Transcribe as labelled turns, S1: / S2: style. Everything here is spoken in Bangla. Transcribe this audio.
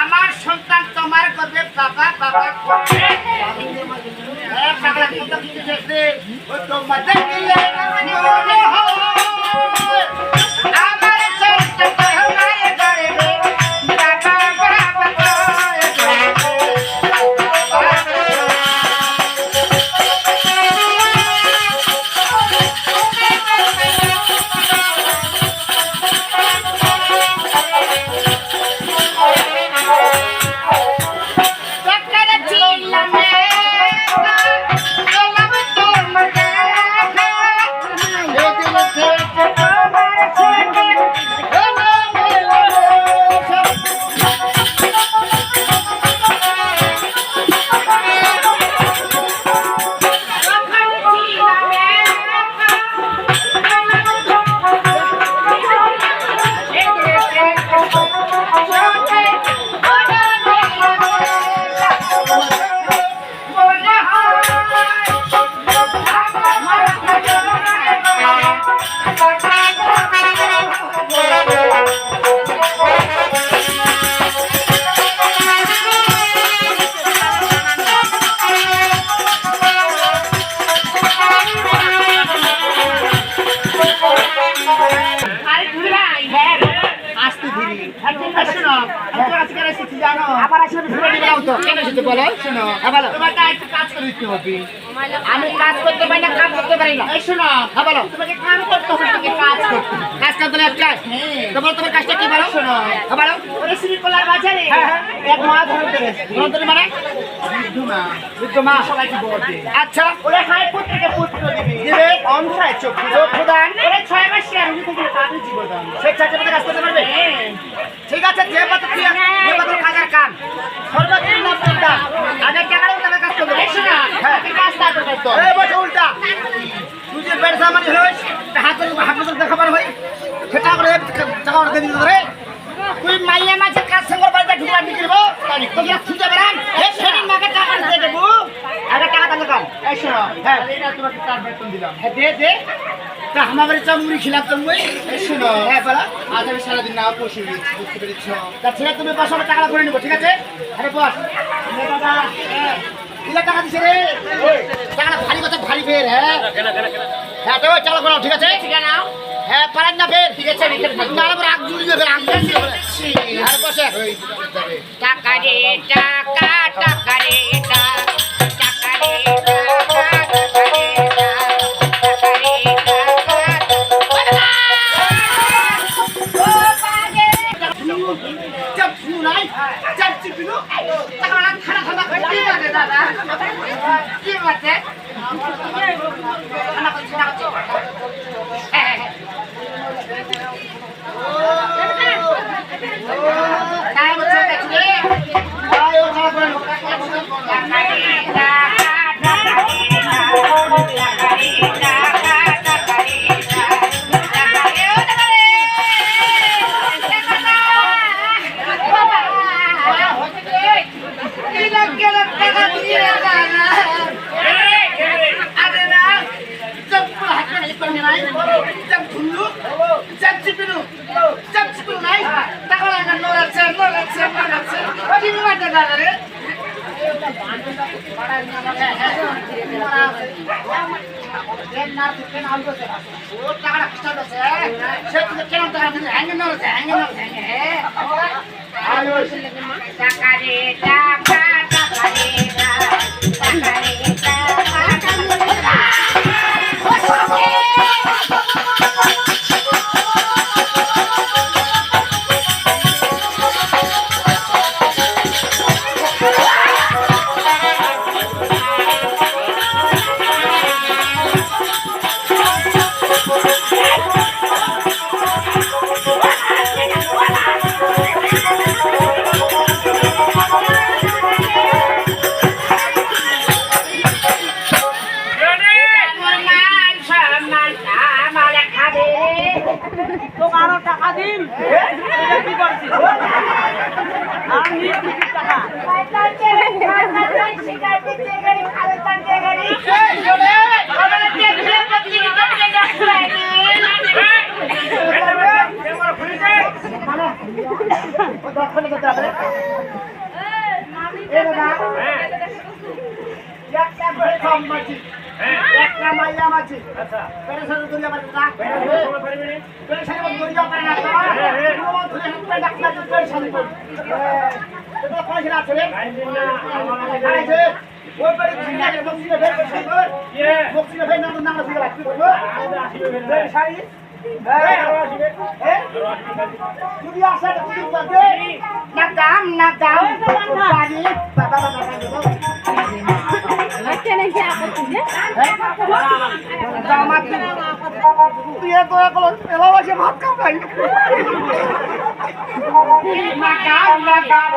S1: আমার সন্তান তোমার করবে বাবা বাবা থেকে হবে। আমি কাজ করতে পারি না কাজ করতে পারি না। এই শোনো হ্যাঁ বলো তোমাকে কাজ করতে হবে তোমাকে কাজ করতে কাজ করতে হবে একটা তোমার তোমার কাজটা কি বলো? শোনো হ্যাঁ বলো ওরে শ্রীকলার বাজারে এক মা ধরে ধরে মানে? বিদ্যুমা বিদ্যুমা সবাইকে বলবে আচ্ছা। ওরে হাই পুত্রকে পুত্র দিবি। দিবে অংশায় চক্ষু চক্ষু দান ওরে ছয় মাস আর উনি থেকে তাদের জীবদান সে চাচা কাজ করতে পারবে? ঠিক আছে যে তুই যে পাতে কাজার কান সর্বোচ্চ নব্বই দাম আগে টাকার তবে কাজ করবে বেশি না হ্যাঁ কাজ তা করতে তো এই বসে উল্টা সামানি হইস হাতে হাতে দেখাবার হই। সেটা করে টাকা করে দিবি রে তুই মাইয়া মাঝে কাজ সঙ্গে বাড়িতে ঢুকা বিক্রিব তোকে খুঁজে বেড়ান এ সেদিন মাকে টাকা দিয়ে দেবো। আগে টাকা তাহলে কাম এই শোনো হ্যাঁ। তোমাকে চার বেতন দিলাম। হ্যাঁ দে দে। তা আমার চামড়ি খিলাম তুমি এই শোনো হ্যাঁ বলো। আজ আমি সারাদিন না বসে বুঝতে পেরেছ? তা ছেলে তুমি বসো আমি করে নেব ঠিক আছে? আরে বস। দাদা হ্যাঁ। টাকা দিছে রে? টাকাটা ভারী কথা ভারী ফের হ্যাঁ? হ্যাঁ তো চালো করো ঠিক আছে? ঠিক আছে নাও। হ্যাঁ পারেন না ফের। ঠিক আছে না আবার আগ জুড়িয়ে ফের আগ আর বসে।
S2: টাকা রে টাকা টাকা রে টাকা। রে টাকা টাকা রে টাকা। রে
S1: নাই। ইচ্ছাম খুললু ইচ্ছাম চিপিনু ইচ্ছাম চিপিনু নাই। তখন আমার নড়াচ্ছে নড়াচ্ছে নড়াচ্ছে ওই বিমানটা দাঁড়ালে
S2: টাকা
S3: Yeah, yeah, but it's
S2: on
S1: my teeth. একটা মাইয়া মাছি
S4: আচ্ছা
S1: পেরে সাথে দুনিয়া মাছি না
S4: সময় পারবি না
S1: পেরে সাথে দুনিয়া পারে না কোনো ধরে হাত ডাক্তার যে পেরে সাথে করি এটা পয়সা আছে রে? ওই বক্সিলে ফের
S4: ইয়ে।
S1: বক্সিলে ফের রাখতে পেরে না না দাম। বাড়ি বাবা বাবা। বিয়ে করে কোনো এলাবাসে ভাত খাই না দাম না দাম